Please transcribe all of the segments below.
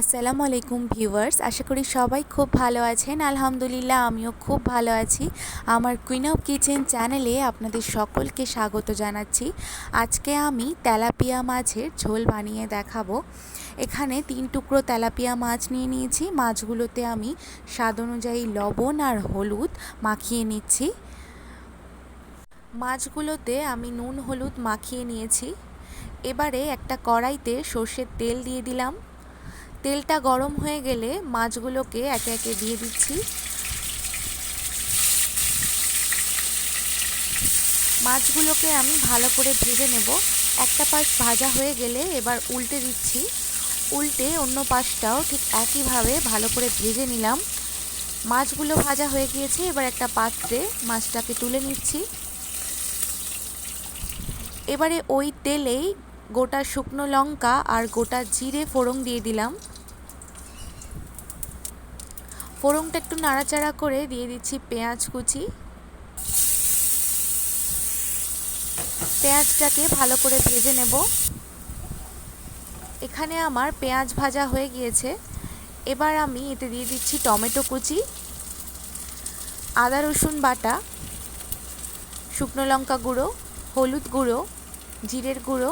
আসসালামু আলাইকুম ভিউয়ার্স, আশা করি সবাই খুব ভালো আছেন। আলহামদুলিল্লাহ, আমিও খুব ভালো আছি। আমার কুইন অফ কিচেন চ্যানেলে আপনাদের সকলকে স্বাগত জানাচ্ছি। আজকে আমি তেলাপিয়া মাছের ঝোল বানিয়ে দেখাবো। এখানে তিন টুকরো তেলাপিয়া মাছ নিয়ে নিয়েছি। মাছগুলোতে আমি স্বাদ অনুযায়ী লবণ আর হলুদ মাখিয়ে নিচ্ছি। মাছগুলোতে আমি নুন হলুদ মাখিয়ে নিয়েছি। এবারে একটা কড়াইতে সর্ষের তেল দিয়ে দিলাম। তেলটা গরম হয়ে গেলে মাছগুলোকে একে একে দিয়ে দিচ্ছি। মাছগুলোকে আমি ভালো করে ভেজে নেব। একটা পাশ ভাজা হয়ে গেলে এবার উল্টে দিচ্ছি। উল্টে অন্য পাশটাও ঠিক একইভাবে ভালো করে ভেজে নিলাম। মাছগুলো ভাজা হয়ে গিয়েছে, এবার একটা পাত্রে মাছটাকে তুলে নিচ্ছি। এবারে ওই তেলেই গোটা শুকনো লঙ্কা আর গোটা জিরে ফোড়ন দিয়ে দিলাম। ফোড়নটা একটু নাড়াচাড়া করে দিয়ে দিচ্ছি পেঁয়াজ কুচি। পেঁয়াজটাকে ভালো করে ভেজে নেব। এখানে আমার পেঁয়াজ ভাজা হয়ে গিয়েছে। এবার আমি এতে দিয়ে দিচ্ছি টমেটো কুচি, আদা রসুন বাটা, শুকনো লঙ্কা গুঁড়ো, হলুদ গুঁড়ো, জিরের গুঁড়ো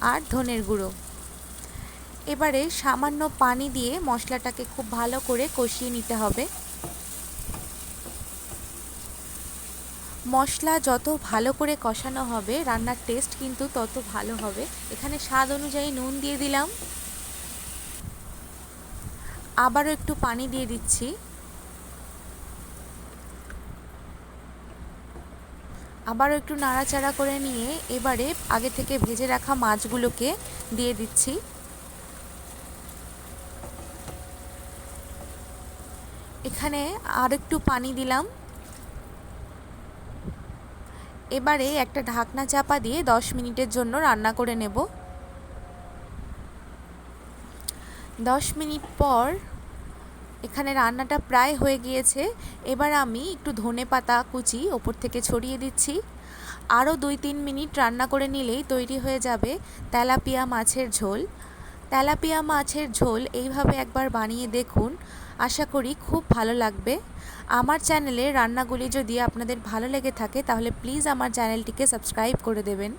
আর ধনের গুঁড়ো। এবারে সামান্য পানি দিয়ে মশলাটাকে খুব ভালো করে কষিয়ে নিতে হবে। মশলা যত ভালো করে কষানো হবে, রান্নার টেস্ট কিন্তু তত ভালো হবে। এখানে স্বাদ অনুযায়ী নুন দিয়ে দিলাম। আবারও একটু পানি দিয়ে দিচ্ছি। আবারও একটু নাড়াচাড়া করে নিয়ে এবারে আগে থেকে ভেজে রাখা মাছগুলোকে দিয়ে দিচ্ছি। এখানে আর একটু পানি দিলাম। এবারে একটা ঢাকনা চাপা দিয়ে দশ মিনিটের জন্য রান্না করে নেব। দশ মিনিট পর এখানে রান্নাটা প্রায় হয়ে গিয়েছে। এবার আমি একটু ধনে পাতা কুচি ওপর থেকে ছড়িয়ে দিচ্ছি। আরও দুই তিন মিনিট রান্না করে নিলেই তৈরি হয়ে যাবে তেলাপিয়া মাছের ঝোল। তেলাপিয়া মাছের ঝোল এইভাবে একবার বানিয়ে দেখুন। আশা করি খুব ভালো লাগবে। আমার চ্যানেলে রান্নাগুলি যদি আপনাদের ভালো লেগে থাকে তাহলে প্লিজ আমার চ্যানেলটিকে সাবস্ক্রাইব করে দেবেন।